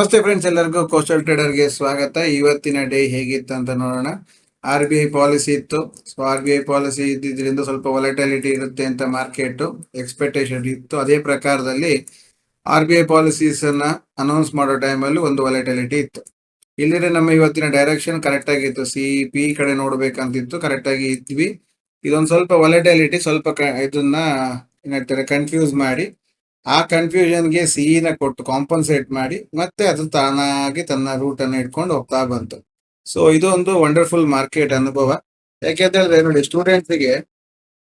ನಮಸ್ತೆ ಫ್ರೆಂಡ್ಸ್ ಎಲ್ಲರಿಗೂ ಕೋಸ್ಟಲ್ ಟ್ರೇಡರ್ಗೆ ಸ್ವಾಗತ. ಇವತ್ತಿನ ಡೇ ಹೇಗಿತ್ತು ಅಂತ ನೋಡೋಣ. ಆರ್ ಬಿ ಐ ಪಾಲಿಸಿ ಇತ್ತು. So R B I policy ಇದ್ದಿದ್ರಿಂದ ಸ್ವಲ್ಪ ವಾಲಟಿಲಿಟಿ ಇರುತ್ತೆ ಅಂತ ಮಾರ್ಕೆಟ್ ಎಕ್ಸ್ಪೆಕ್ಟೇಷನ್ ಇತ್ತು. ಅದೇ ಪ್ರಕಾರದಲ್ಲಿ ಆರ್ ಬಿ ಐ ಪಾಲಿಸೀಸ್ ಅನ್ನ ಅನೌನ್ಸ್ ಮಾಡೋ ಟೈಮಲ್ಲಿ ಒಂದು ವಾಲಟಿಲಿಟಿ ಇತ್ತು. ಇಲ್ಲಿದ್ರೆ ನಮ್ಮ ಇವತ್ತಿನ ಡೈರೆಕ್ಷನ್ ಕರೆಕ್ಟ್ ಆಗಿತ್ತು. ಸಿ ಪಿ ಕಡೆ ನೋಡ್ಬೇಕಂತಿತ್ತು. ಕರೆಕ್ಟ್ ಆಗಿ ಇದ್ವಿ. ಇದೊಂದು ಸ್ವಲ್ಪ ವಾಲಟಿಲಿಟಿ ಸ್ವಲ್ಪ ಇದನ್ನ ಏನಾಗ್ತಾರೆ ಕನ್ಫ್ಯೂಸ್ ಮಾಡಿ ಆ ಕನ್ಫ್ಯೂಷನ್ಗೆ ಸಿಹಿನ ಕೊಟ್ಟು ಕಾಂಪನ್ಸೇಟ್ ಮಾಡಿ ಮತ್ತೆ ಅದು ತಾನಾಗಿ ತನ್ನ ರೂಟ್ ಅನ್ನು ಇಟ್ಕೊಂಡು ಹೋಗ್ತಾ ಬಂತು. ಸೊ ಇದು ಒಂದು ವಂಡರ್ಫುಲ್ ಮಾರ್ಕೆಟ್ ಅನುಭವ. ಯಾಕೆಂತಂದ್ರೆ ನೋಡಿ ಸ್ಟೂಡೆಂಟ್ಸ್ಗೆ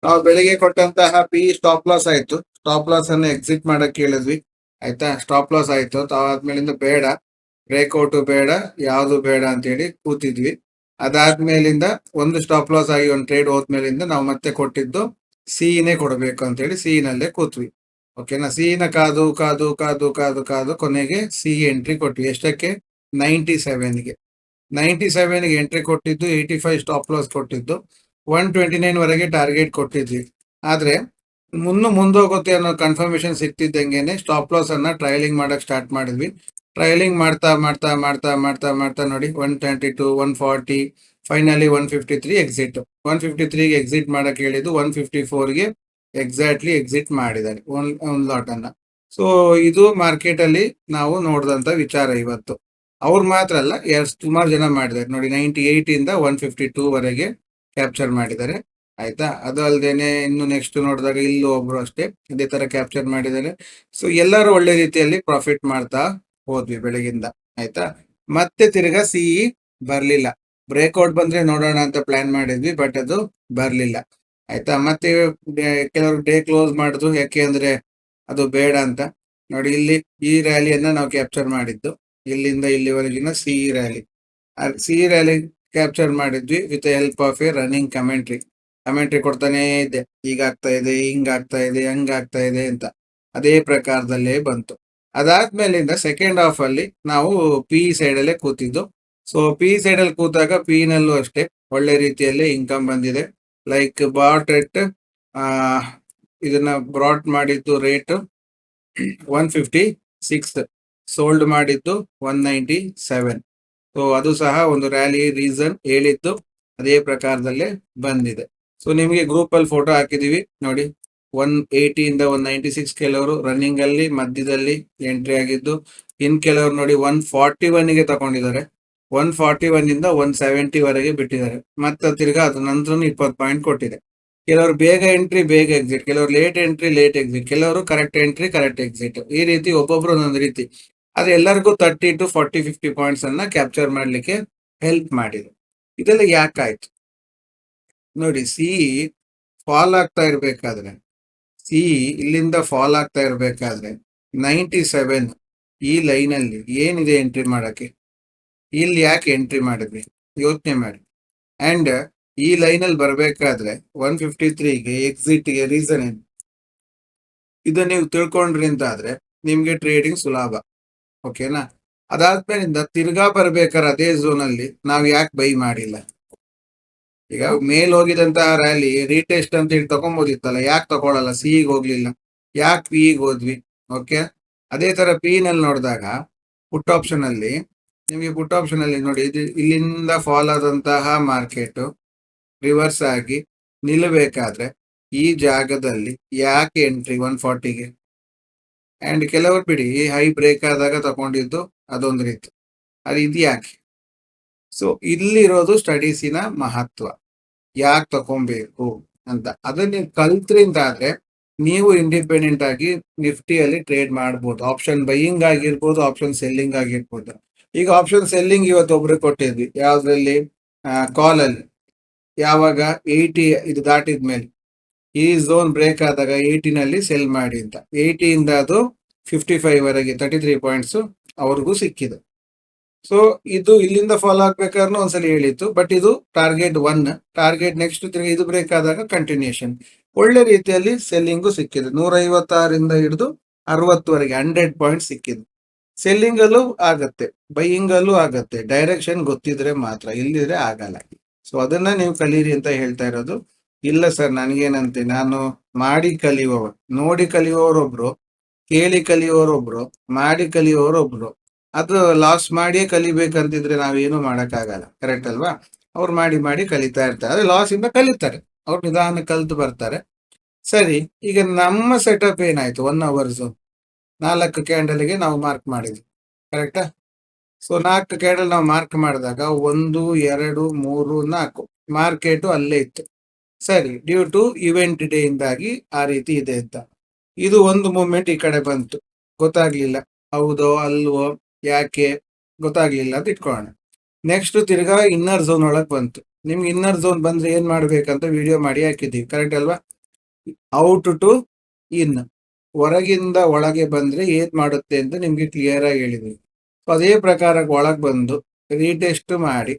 ನಾವು ಬೆಳಿಗ್ಗೆ ಕೊಟ್ಟಂತಹ ಪಿ ಸ್ಟಾಪ್ ಲಾಸ್ ಆಯ್ತು. ಸ್ಟಾಪ್ ಲಾಸ್ ಅನ್ನು ಎಕ್ಸಿಟ್ ಮಾಡಕ್ಕೆ ಕೇಳಿದ್ವಿ ಆಯ್ತಾ? ಸ್ಟಾಪ್ ಲಾಸ್ ಆಯ್ತು. ತಾವಾದ್ಮೇಲಿಂದ ಬೇಡ. ಬ್ರೇಕ್ಔಟ್ ಬೇಡ. ಯಾವುದು ಬೇಡ ಅಂತೇಳಿ ಕೂತಿದ್ವಿ. ಅದಾದ್ಮೇಲಿಂದ ಒಂದು ಸ್ಟಾಪ್ ಲಾಸ್ ಆಗಿ ಒಂದು ಟ್ರೇಡ್ ಹೋದ್ಮೇಲಿಂದ ನಾವು ಮತ್ತೆ ಕೊಟ್ಟಿದ್ದು ಸಿಹಿನೇ ಕೊಡಬೇಕು ಅಂತೇಳಿ ಸಿಹಿನಲ್ಲೇ ಕೂತ್ವಿ. ಓಕೆನಾ ಸಿನ ಕಾದು ಕಾದು ಕಾದು ಕಾದು ಕಾದು ಕೊನೆಗೆ ಸಿ ಎಂಟ್ರಿ ಕೊಟ್ವಿ. ಎಷ್ಟಕ್ಕೆ? ನೈಂಟಿ ಸೆವೆನ್ಗೆ ನೈಂಟಿ ಸೆವೆನ್ಗೆ ಎಂಟ್ರಿ ಕೊಟ್ಟಿದ್ದು ಏಯ್ಟಿ ಫೈವ್ ಸ್ಟಾಪ್ ಲಾಸ್ ಕೊಟ್ಟಿದ್ದು ಒನ್ ಟ್ವೆಂಟಿ ನೈನ್ ವರೆಗೆ ಟಾರ್ಗೆಟ್ ಕೊಟ್ಟಿದ್ವಿ. ಆದ್ರೆ ಮುನ್ನು ಮುಂದೋಗುತ್ತೆ ಅನ್ನೋ ಕನ್ಫರ್ಮೇಶನ್ ಸಿಕ್ತಿದ್ದಂಗೆನೆ ಸ್ಟಾಪ್ ಲಾಸ್ ಅನ್ನ ಟ್ರಯಲಿಂಗ್ ಮಾಡಕ್ ಸ್ಟಾರ್ಟ್ ಮಾಡಿದ್ವಿ. ಟ್ರಯಲಿಂಗ್ ಮಾಡ್ತಾ ಮಾಡ್ತಾ ಮಾಡ್ತಾ ಮಾಡ್ತಾ ಮಾಡ್ತಾ ನೋಡಿ one twenty two one forty finally one fifty three exit one fifty ತ್ರೀಗೆ exit ಮಾಡಕ್ ಹೇಳಿದ್ದು ಒನ್ ಫಿಫ್ಟಿ ಫೋರ್ಗೆ ಎಕ್ಸಾಕ್ಟ್ಲಿ ಎಕ್ಸಿಟ್ ಮಾಡಿದ್ದಾರೆ. ಒಂದ್ ಲಾಟ್ ಅನ್ನ. ಸೊ ಇದು ಮಾರ್ಕೆಟ್ ಅಲ್ಲಿ ನಾವು ನೋಡಿದಂತ ವಿಚಾರ ಇವತ್ತು. ಅವ್ರು ಮಾತ್ರ ಅಲ್ಲ ಸುಮಾರು ಜನ ಮಾಡಿದ್ದಾರೆ. ನೋಡಿ ನೈಂಟಿ ಏಟ್ ಇಂದ ಒನ್ ಫಿಫ್ಟಿ ಟೂ ವರೆಗೆ ಕ್ಯಾಪ್ಚರ್ ಮಾಡಿದ್ದಾರೆ. ಆಯ್ತಾ? ಅದು ಅಲ್ಲದೇನೆ ಇನ್ನು ನೆಕ್ಸ್ಟ್ ನೋಡಿದಾಗ ಇಲ್ಲೂ ಒಬ್ರು ಅಷ್ಟೇ ಇದೇ ತರ ಕ್ಯಾಪ್ಚರ್ ಮಾಡಿದ್ದಾರೆ. ಸೊ ಎಲ್ಲರೂ ಒಳ್ಳೆ ರೀತಿಯಲ್ಲಿ ಪ್ರಾಫಿಟ್ ಮಾಡ್ತಾ ಹೋದ್ವಿ ಬೆಳಗಿಂದ. ಆಯ್ತಾ? ಮತ್ತೆ ತಿರ್ಗಾ ಸಿಇ ಬರ್ಲಿಲ್ಲ. ಬ್ರೇಕ್ಔಟ್ ಬಂದ್ರೆ ನೋಡೋಣ ಅಂತ ಪ್ಲಾನ್ ಮಾಡಿದ್ವಿ ಬಟ್ ಅದು ಬರ್ಲಿಲ್ಲ. ಆಯ್ತಾ? ಮತ್ತೆ ಕೆಲವರು ಡೇ ಕ್ಲೋಸ್ ಮಾಡಿದ್ರು ಯಾಕೆ ಅಂದ್ರೆ ಅದು ಬೇಡ ಅಂತ. ನೋಡಿ, ಇಲ್ಲಿ ಈ ರ್ಯಾಲಿಯನ್ನ ನಾವು ಕ್ಯಾಪ್ಚರ್ ಮಾಡಿದ್ದು. ಇಲ್ಲಿಂದ ಇಲ್ಲಿವರೆಗಿನ C rally. C rally capture ಮಾಡಿದ್ವಿ with help of a running commentary. Commentary ಕೊಡ್ತಾನೇ ಇದೆ. ಈಗ ಆಗ್ತಾ ಇದೆ ಹಿಂಗ್ ಆಗ್ತಾ ಇದೆ, ಹಂಗಾಗ್ತಾ ಇದೆ ಅಂತ. ಅದೇ ಪ್ರಕಾರದಲ್ಲೇ ಬಂತು. ಅದಾದ್ಮೇಲಿಂದ ಸೆಕೆಂಡ್ ಹಾಫ್ ಅಲ್ಲಿ ನಾವು ಪಿ ಸೈಡ್ ಅಲ್ಲೇ ಕೂತಿದ್ದು. ಸೊ ಪಿ ಸೈಡ್ ಅಲ್ಲಿ ಕೂತಾಗ ಪಿ ನಲ್ಲೂ ಅಷ್ಟೇ. ಒಳ್ಳೆ ರೀತಿಯಲ್ಲಿ ಇನ್ಕಮ್ ಬಂದಿದೆ. ಲೈಕ್ ಬಾಟ್ ಎಟ್ ಇದನ್ನ ಬ್ರಾಟ್ ಮಾಡಿದ್ದು rate one fifty six sold ಮಾಡಿದ್ದು ಒನ್ ನೈಂಟಿ ಸೆವೆನ್ ಸೊ ಅದು ಸಹ ಒಂದು ರ್ಯಾಲಿ ರೀಸನ್ ಹೇಳಿದ್ದು ಅದೇ ಪ್ರಕಾರದಲ್ಲೇ ಬಂದಿದೆ. ಸೊ ನಿಮಗೆ ಗ್ರೂಪ್ ಅಲ್ಲಿ ಫೋಟೋ ಹಾಕಿದೀವಿ, ನೋಡಿ. ಒನ್ ಇಂದ ಒನ್ ನೈಂಟಿ ಸಿಕ್ಸ್ ಕೆಲವರು ರನ್ನಿಂಗ್ ಅಲ್ಲಿ, ಮಧ್ಯದಲ್ಲಿ ಎಂಟ್ರಿ ಆಗಿದ್ದು, ಇನ್ ಕೆಲವರು ನೋಡಿ ಒನ್ ಫಾರ್ಟಿ ಒನ್ಗೆ ತಗೊಂಡಿದ್ದಾರೆ. ಒನ್ ಫಾರ್ಟಿ ಒನ್ ಇಂದ ಒನ್ ಸೆವೆಂಟಿ ವರೆಗೆ ಬಿಟ್ಟಿದ್ದಾರೆ. ಮತ್ತೆ ತಿರ್ಗಾ ಅದ್ರ ನಂತರ ಇಪ್ಪತ್ತು ಪಾಯಿಂಟ್ ಕೊಟ್ಟಿದೆ. ಕೆಲವರು ಬೇಗ ಎಂಟ್ರಿ ಬೇಗ ಎಕ್ಸಿಟ್ ಕೆಲವರು ಲೇಟ್ ಎಂಟ್ರಿ ಲೇಟ್ ಎಕ್ಸಿಟ್ ಕೆಲವರು ಕರೆಕ್ಟ್ ಎಂಟ್ರಿ ಕರೆಕ್ಟ್ ಎಕ್ಸಿಟ್ ಈ ರೀತಿ ಒಬ್ಬೊಬ್ರು ಒಂದೊಂದು ರೀತಿ. ಆದ್ರೆ ಎಲ್ಲರಿಗೂ thirty to forty fifty points ಅನ್ನ ಕ್ಯಾಪ್ಚರ್ ಮಾಡ್ಲಿಕ್ಕೆ ಹೆಲ್ಪ್ ಮಾಡಿದೆ. ಇದೆಲ್ಲ ಯಾಕಾಯ್ತು? ನೋಡಿ ಸಿ ಫಾಲ್ ಆಗ್ತಾ ಇರ್ಬೇಕಾದ್ರೆ ಸಿ ಇಲ್ಲಿಂದ ಫಾಲ್ ಆಗ್ತಾ ಇರ್ಬೇಕಾದ್ರೆ ನೈಂಟಿ ಸೆವೆನ್ ಈ ಅಲ್ಲಿ ಏನಿದೆ ಎಂಟ್ರಿ ಮಾಡಕ್ಕೆ? ಇಲ್ಲಿ ಯಾಕೆ ಎಂಟ್ರಿ ಮಾಡಿದ್ವಿ ಯೋಚನೆ ಮಾಡಿ. ಅಂಡ್ ಈ ಲೈನ್ ಅಲ್ಲಿ ಬರ್ಬೇಕಾದ್ರೆ ಒನ್ ಫಿಫ್ಟಿ ತ್ರೀಗೆ ಎಕ್ಸಿಟ್ಗೆ ರೀಸನ್ ಏನು? ಇದು ನೀವು ತಿಳ್ಕೊಂಡ್ರಿ ಅಂತಾದ್ರೆ ನಿಮ್ಗೆ ಟ್ರೇಡಿಂಗ್ ಸುಲಭ. ಓಕೆನಾ ಅದಾದ್ಮೇಲಿಂದ ತಿರ್ಗಾ ಬರ್ಬೇಕಾದ್ರೆ ಅದೇ ಝೋನ್ ಅಲ್ಲಿ ನಾವ್ ಯಾಕೆ ಬೈ ಮಾಡಿಲ್ಲ? ಈಗ ಮೇಲ್ ಹೋಗಿದಂತಹ ರ್ಯಾಲಿ ರೀಟೆಸ್ಟ್ ಅಂತ ಹೇಳಿ ತಗೊಂಬೋದಿತ್ತಲ್ಲ, ಯಾಕೆ ತಗೊಳಲ್ಲ? ಸಿ ಹೋಗ್ಲಿಲ್ಲ. ಯಾಕೆ ಪಿ ಹೋದ್ವಿ? ಓಕೆ ಅದೇ ತರ ಪಿ ನಲ್ಲಿ ನೋಡಿದಾಗ ಪುಟ್ ಆಪ್ಷನ್ ಅಲ್ಲಿ ನಿಮಗೆ ಪುಟ್ ಆಪ್ಷನ್ ಅಲ್ಲಿ ನೋಡಿ, ಇದು ಇಲ್ಲಿಂದ ಫಾಲ್ ಆದಂತಹ ಮಾರ್ಕೆಟ್ ರಿವರ್ಸ್ ಆಗಿ ನಿಲ್ಲಬೇಕಾದ್ರೆ ಈ ಜಾಗದಲ್ಲಿ ಯಾಕೆ ಎಂಟ್ರಿ ಒನ್ ಫಾರ್ಟಿಗೆ ಅಂಡ್ ಕೆಲವರು ಬಿಡಿ ಹೈ ಬ್ರೇಕ್ ಆದಾಗ ತಗೊಂಡಿದ್ದು ಅದೊಂದು ರೀತಿ. ಅದು ಇದು ಯಾಕೆ? ಸೊ ಇಲ್ಲಿರೋದು ಸ್ಟಡೀಸಿನ ಮಹತ್ವ. ಯಾಕೆ ತಗೊಬೇಕು ಅಂತ. ಅದನ್ನ ನೀವು ಕಲ್ತ್ರಿಂದ ಆದ್ರೆ ನೀವು ಇಂಡಿಪೆಂಡೆಂಟ್ ಆಗಿ ನಿಫ್ಟಿಯಲ್ಲಿ ಟ್ರೇಡ್ ಮಾಡ್ಬೋದು. ಆಪ್ಷನ್ ಬೈಯಿಂಗ್ ಆಗಿರ್ಬೋದು ಆಪ್ಷನ್ ಸೆಲ್ಲಿಂಗ್ ಆಗಿರ್ಬೋದು. ಈಗ ಆಪ್ಷನ್ ಸೆಲ್ಲಿಂಗ್ ಇವತ್ತು ಒಬ್ರು ಕೊಟ್ಟಿದ್ವಿ. ಯಾವ್ದ್ರಲ್ಲಿ? ಕಾಲ್ ಅಲ್ಲಿ ಯಾವಾಗ? ಏಯ್ಟಿ ಇದು ದಾಟಿದ ಮೇಲೆ ಈ ಝೋನ್ ಬ್ರೇಕ್ ಆದಾಗ 80 ನಲ್ಲಿ ಸೆಲ್ ಮಾಡಿ ಅಂತ. 80 ಇಂದ ಅದು ಫಿಫ್ಟಿ ಫೈವ್ ವರೆಗೆ ತರ್ಟಿ ತ್ರೀ ಪಾಯಿಂಟ್ಸ್ ಅವ್ರಿಗೂ ಸಿಕ್ಕಿದೆ. ಸೊ ಇದು ಇಲ್ಲಿಂದ ಫಾಲೋ ಆಗ್ಬೇಕಾದ್ರೂ ಒಂದ್ಸಲ ಹೇಳಿತ್ತು ಬಟ್ ಇದು ಟಾರ್ಗೆಟ್ ಒನ್ ಟಾರ್ಗೆಟ್ ನೆಕ್ಸ್ಟ್ ತಿರುಗಿ ಇದು ಬ್ರೇಕ್ ಆದಾಗ ಕಂಟಿನ್ಯೂಷನ್ ಒಳ್ಳೆ ರೀತಿಯಲ್ಲಿ ಸೆಲ್ಲಿಂಗು ಸಿಕ್ಕಿದೆ. ನೂರ ಐವತ್ತಾರಿಂದ ಹಿಡಿದು ಅರವತ್ತುವರೆಗೆ ಹಂಡ್ರೆಡ್ ಪಾಯಿಂಟ್ ಸಿಕ್ಕಿದೆ. ಸೆಲ್ಲಿಂಗ್ ಅಲ್ಲೂ ಆಗತ್ತೆ ಬೈಯಿಂಗ್ ಅಲ್ಲೂ ಆಗತ್ತೆ, ಡೈರೆಕ್ಷನ್ ಗೊತ್ತಿದ್ರೆ ಮಾತ್ರ ಇಲ್ಲಿದ್ರೆ ಆಗಲ್ಲ. ಸೊ ಅದನ್ನ ನೀವು ಕಲೀರಿ ಅಂತ ಹೇಳ್ತಾ ಇರೋದು. ಇಲ್ಲ ಸರ್, ನನಗೇನಂತೆ, ನಾನು ಮಾಡಿ ಕಲಿಯುವವ ನೋಡಿ ಕಲಿಯುವವರೊಬ್ರು, ಕೇಳಿ ಕಲಿಯುವವರೊಬ್ರು, ಮಾಡಿ ಕಲಿಯುವವರೊಬ್ರು, ಅದು ಲಾಸ್ ಮಾಡಿಯೇ ಕಲಿಬೇಕಂತಿದ್ರೆ ನಾವೇನು ಮಾಡಕ್ಕಾಗಲ್ಲ ಕರೆಕ್ಟ್ ಅಲ್ವಾ? ಅವ್ರು ಮಾಡಿ ಮಾಡಿ ಕಲಿತಾ ಇರ್ತಾರೆ, ಅದೇ ಲಾಸ್ ಇಂದ ಕಲಿತಾರೆ, ಅವ್ರು ನಿಧಾನ ಕಲ್ತು ಬರ್ತಾರೆ. ಸರಿ, ಈಗ ನಮ್ಮ ಸೆಟಪ್ ಏನಾಯ್ತು ಒನ್ ಅವರ್ಸ್ ನಾಲ್ಕು ಕ್ಯಾಂಡಲ್ಗೆ ನಾವು ಮಾರ್ಕ್ ಮಾಡಿದ್ವಿ. ಕರೆಕ್ಟಾ ಸೊ ನಾಲ್ಕು ಕ್ಯಾಂಡಲ್ ನಾವು ಮಾರ್ಕ್ ಮಾಡಿದಾಗ ಒಂದು, ಎರಡು, ಮೂರು, ನಾಲ್ಕು ಮಾರ್ಕೆಟ್ ಅಲ್ಲೇ ಇತ್ತು. ಸರಿ ಡ್ಯೂ ಟು ಇವೆಂಟ್ ಡೇ ಇಂದಾಗಿ ಆ ರೀತಿ ಇದೆ ಅಂತ. ಇದು ಒಂದು ಮೂಮೆಂಟ್ ಈ ಕಡೆ ಬಂತು. ಗೊತ್ತಾಗ್ಲಿಲ್ಲ. ಹೌದೋ, ಅಲ್ವೋ, ಯಾಕೆ? ಗೊತ್ತಾಗ್ಲಿಲ್ಲ ಅಂತ ಇಟ್ಕೊಳ್ಳೋಣ. ನೆಕ್ಸ್ಟ್ ತಿರ್ಗಾ ಇನ್ನರ್ ಝೋನ್ ಒಳಗೆ ಬಂತು. ನಿಮ್ಗೆ ಇನ್ನರ್ ಝೋನ್ ಬಂದ್ರೆ ಏನ್ ಮಾಡ್ಬೇಕಂತ ವಿಡಿಯೋ ಮಾಡಿ ಹಾಕಿದ್ದೀವಿ. ಕರೆಕ್ಟ್ ಅಲ್ವಾ? ಔಟ್ ಟು ಇನ್ ಹೊರಗಿಂದ ಒಳಗೆ ಬಂದ್ರೆ ಏನ್ ಮಾಡುತ್ತೆ ಅಂತ ನಿಮ್ಗೆ ಕ್ಲಿಯರ್ ಆಗಿ ಹೇಳಿದ್ವಿ ಸೊ ಅದೇ ಪ್ರಕಾರ ಒಳಗೆ ಬಂದು ರೀಟೆಸ್ಟ್ ಮಾಡಿ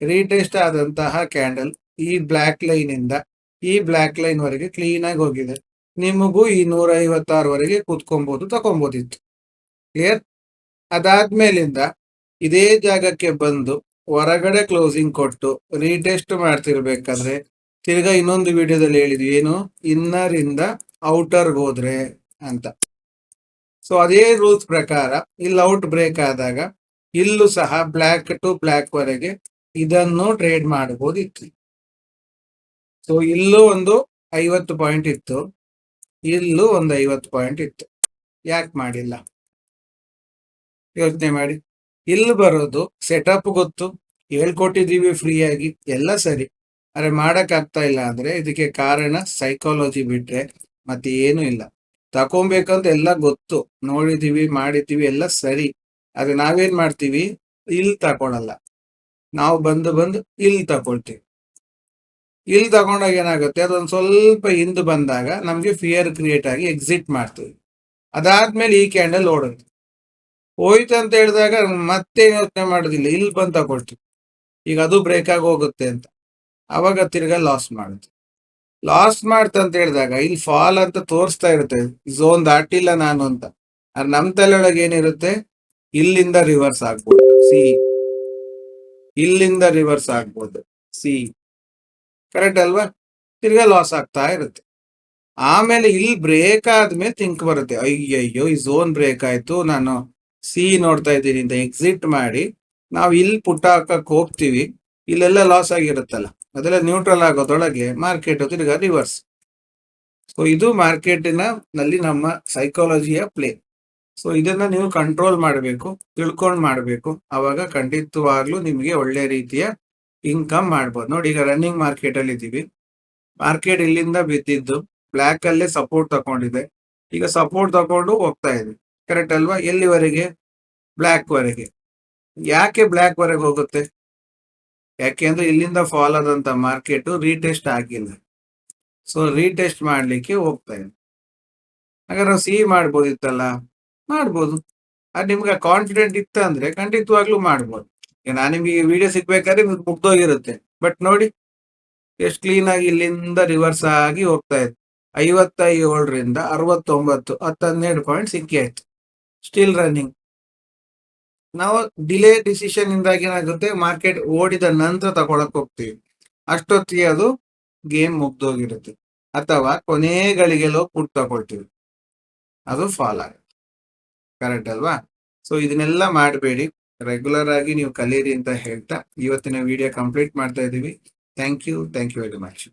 ರೀಟೆಸ್ಟ್ ಆದಂತಹ ಕ್ಯಾಂಡಲ್ ಈ ಬ್ಲ್ಯಾಕ್ ಲೈನ್ ಇಂದ ಈ ಬ್ಲ್ಯಾಕ್ ಲೈನ್ ವರೆಗೆ ಕ್ಲೀನ್ ಆಗಿ ಹೋಗಿದೆ. ನಿಮಗೂ ಈ ನೂರ ಐವತ್ತಾರವರೆಗೆ ಕೂತ್ಕೊಬಹುದು ತಗೊಬೋದಿತ್ತು ಕ್ಲಿಯರ್ ಅದಾದ್ಮೇಲಿಂದ ಇದೇ ಜಾಗಕ್ಕೆ ಬಂದು ಹೊರಗಡೆ ಕ್ಲೋಸಿಂಗ್ ಕೊಟ್ಟು ರೀಟೆಸ್ಟ್ ಮಾಡ್ತಿರ್ಬೇಕಾದ್ರೆ, ತಿರ್ಗಾ ಇನ್ನೊಂದು ವಿಡಿಯೋದಲ್ಲಿ ಹೇಳಿದ್ವಿ ಏನು? ಇನ್ನರಿಂದ ಔಟರ್ಗೆ ಹೋದ್ರೆ. ಅಂತ. ಸೊ ಅದೇ ರೂಲ್ಸ್ ಪ್ರಕಾರ ಇಲ್ಲಿ ಔಟ್ ಬ್ರೇಕ್ ಆದಾಗ, ಇಲ್ಲೂ ಸಹ ಬ್ಲ್ಯಾಕ್ ಟು ಬ್ಲ್ಯಾಕ್ ವರೆಗೆ ಇದನ್ನು ಟ್ರೇಡ್ ಮಾಡಬಹುದಿತ್ತು. ಸೊ ಇಲ್ಲೂ ಒಂದು ಐವತ್ತು ಪಾಯಿಂಟ್ ಇತ್ತು. ಇಲ್ಲೂ ಒಂದು ಐವತ್ತು ಪಾಯಿಂಟ್ ಇತ್ತು. ಯಾಕೆ ಮಾಡಿಲ್ಲ? ಯೋಚನೆ ಮಾಡಿ. ಇಲ್ಲಿ ಬರೋದು ಸೆಟಪ್ ಗೊತ್ತು. ಹೇಳ್ಕೊಟ್ಟಿದೀವಿ ಫ್ರೀಯಾಗಿ. ಎಲ್ಲ ಸರಿ. ಅರೆ ಮಾಡೋಕ್ಕಾಗ್ತಾ ಇಲ್ಲ ಅಂದ್ರೆ, ಇದಕ್ಕೆ ಕಾರಣ ಸೈಕಾಲಜಿ ಬಿಟ್ರೆ ಮತ್ತೆ ಏನು ಇಲ್ಲ. ತಕೊಬೇಕಂತ ಎಲ್ಲ ಗೊತ್ತು. ನೋಡಿದೀವಿ, ಮಾಡಿದೀವಿ, ಎಲ್ಲ ಸರಿ. ಆದ್ರೆ ನಾವೇನ್ ಮಾಡ್ತೀವಿ? ಇಲ್ಲಿ ತಕೊಳಲ್ಲ. ನಾವು ಬಂದು ಬಂದು ಇಲ್ಲಿ ತಕೊಳ್ತೀವಿ. ಇಲ್ಲಿ ತಗೊಂಡಾಗ ಏನಾಗುತ್ತೆ? ಅದೊಂದು ಸ್ವಲ್ಪ ಹಿಂದೆ ಬಂದಾಗ ನಮ್ಗೆ ಫಿಯರ್ ಕ್ರಿಯೇಟ್ ಆಗಿ ಎಕ್ಸಿಟ್ ಮಾಡ್ತೀವಿ. ಅದಾದ್ಮೇಲೆ ಈ ಕ್ಯಾಂಡಲ್ ಓಡುತ್ತೆ. ಹೋಯ್ತು ಅಂತ ಹೇಳಿದಾಗ ಮತ್ತೆ ಯೋಚನೆ ಮಾಡೋದಿಲ್ಲ. ಇಲ್ಲಿ ಬಂದು ತಗೊಳ್ತೀವಿ ಈಗ ಅದು ಬ್ರೇಕ್ ಆಗಿ ಹೋಗುತ್ತೆ ಅಂತ. ಅವಾಗ ತಿರ್ಗಾ ಲಾಸ್ ಮಾಡುತ್ತೆ. ಲಾಸ್ ಅಂತ ಹೇಳಿದಾಗ, ಇಲ್ಲಿ ಫಾಲ್ ಅಂತ ತೋರಿಸ್ತಾ ಇರುತ್ತೆ. ಝೋನ್ ದಾಟಿಲ್ಲ ನಾನು ಅಂತ. ಆದ್ರೆ ನಮ್ ತಲೆಯೊಳಗೆ ಏನಿರುತ್ತೆ? ಇಲ್ಲಿಂದ ರಿವರ್ಸ್ ಆಗ್ಬೋದು. ಸಿ ಇಲ್ಲಿಂದ ರಿವರ್ಸ್ ಆಗ್ಬೋದು. ಸಿ ಕರೆಕ್ಟ್ ಅಲ್ವಾ? ತಿರ್ಗಾ ಲಾಸ್ ಆಗ್ತಾ ಇರುತ್ತೆ. ಆಮೇಲೆ ಇಲ್ಲಿ ಬ್ರೇಕ್ ಆದ್ಮೇಲೆ ತಿಂಕ್ ಬರುತ್ತೆ. ಅಯ್ಯಯ್ಯೋ, ಈ ಝೋನ್ ಬ್ರೇಕ್ ಆಯ್ತು. ನಾನು ಸಿ ನೋಡ್ತಾ ಇದ್ದೀನಿ ಅಂತ ಎಕ್ಸಿಟ್ ಮಾಡಿ, ನಾವು ಇಲ್ಲಿ ಪುಟ್ಟ ಹಾಕಕ್ ಹೋಗ್ತೀವಿ. ಇಲ್ಲೆಲ್ಲ ಲಾಸ್ ಆಗಿರುತ್ತಲ್ಲ. ಅದೆಲ್ಲ ನ್ಯೂಟ್ರಲ್ ಆಗೋದೊಳಗೆ ಮಾರ್ಕೆಟ್ ತಿರ್ಗಾ ರಿವರ್ಸ್ ಸೊ ಇದು ಮಾರ್ಕೆಟಿನ ನಲ್ಲಿ ನಮ್ಮ ಸೈಕಾಲಜಿಯ ಪ್ಲೇ ಸೊ ಇದನ್ನ ನೀವು ಕಂಟ್ರೋಲ್ ಮಾಡಬೇಕು, ತಿಳ್ಕೊಂಡು ಮಾಡಬೇಕು. ಅವಾಗ ಖಂಡಿತವಾಗ್ಲೂ ನಿಮಗೆ ಒಳ್ಳೆ ರೀತಿಯ ಇನ್ಕಮ್ ಮಾಡ್ಬೋದು. ನೋಡಿ, ಈಗ ರನ್ನಿಂಗ್ ಮಾರ್ಕೆಟ್ ಅಲ್ಲಿ ಇದ್ದೀವಿ ಮಾರ್ಕೆಟ್ ಇಲ್ಲಿಂದ ಬಿದ್ದಿದ್ದು ಬ್ಲ್ಯಾಕ್ ಅಲ್ಲೇ ಸಪೋರ್ಟ್ ತಗೊಂಡಿದೆ. ಈಗ ಸಪೋರ್ಟ್ ತಗೊಂಡು ಹೋಗ್ತಾ ಇದೆ. ಕರೆಕ್ಟ್ ಅಲ್ವಾ? ಎಲ್ಲಿವರೆಗೆ? ಬ್ಲ್ಯಾಕ್ ವರೆಗೆ. ಯಾಕೆ ಬ್ಲ್ಯಾಕ್ ವರೆಗೆ ಹೋಗುತ್ತೆ? ಯಾಕೆ ಅಂದ್ರೆ ಇಲ್ಲಿಂದ ಫಾಲ್ ಆದಂತ ಮಾರ್ಕೆಟ್ ರೀಟೆಸ್ಟ್ ಆಗಿಲ್ಲ. ಸೊ ರೀಟೆಸ್ಟ್ ಮಾಡ್ಲಿಕ್ಕೆ ಹೋಗ್ತಾ ಇದೆ ಹಾಗಾದ್ರೆ ನಾವು ಸಿಹಿ ಮಾಡ್ಬೋದಿತ್ತಲ್ಲ? ಮಾಡ್ಬೋದು. ಅದು ನಿಮ್ಗೆ ಕಾನ್ಫಿಡೆಂಟ್ ಇತ್ತ ಅಂದ್ರೆ ಖಂಡಿತವಾಗ್ಲೂ ಮಾಡ್ಬೋದು. ನಾನು ನಿಮ್ಗೆ ವಿಡಿಯೋ ಸಿಗ್ಬೇಕಾದ್ರೆ ನಿಮ್ಗೆ ಮುಗ್ದೋಗಿರುತ್ತೆ. ಬಟ್ ನೋಡಿ, ಎಷ್ಟು ಕ್ಲೀನ್ ಆಗಿ ಇಲ್ಲಿಂದ ರಿವರ್ಸ್ ಆಗಿ ಹೋಗ್ತಾ ಇತ್ತು ಐವತ್ತ ಏಳರಿಂದ ಅರವತ್ತೊಂಬತ್ತು, ಹತ್ತನ್ನೆರಡು ಪಾಯಿಂಟ್ ಸಿಕ್ಕಿ ಆಯ್ತು. ಸ್ಟಿಲ್ ರನ್ನಿಂಗ್ ನಾವು ಡಿಲೇ ಡಿಸಿಷನ್ ಇಂದಾಗಿ ಏನಾಗುತ್ತೆ? ಮಾರ್ಕೆಟ್ ಓಡಿದ ನಂತರ ತಗೊಳಕ್ ಹೋಗ್ತೀವಿ. ಅಷ್ಟೊತ್ತಿಗೆ ಅದು ಗೇಮ್ ಮುಗ್ದೋಗಿರುತ್ತೆ. ಅಥವಾ ಕೊನೆ ಗಳಿಗೆಲ್ಲೋ ಪುಟ್ ತಗೊಳ್ತೀವಿ. ಅದು ಫಾಲ್ ಆಗುತ್ತೆ. ಕರೆಕ್ಟ್ ಅಲ್ವಾ? ಸೊ ಇದನ್ನೆಲ್ಲ ಮಾಡಬೇಡಿ. ರೆಗ್ಯುಲರ್ ಆಗಿ ನೀವು ಕಲೀರಿ ಅಂತ ಹೇಳ್ತಾ ಇವತ್ತಿನ ವಿಡಿಯೋ ಕಂಪ್ಲೀಟ್ ಮಾಡ್ತಾ ಇದ್ದೀವಿ. Thank you thank you very much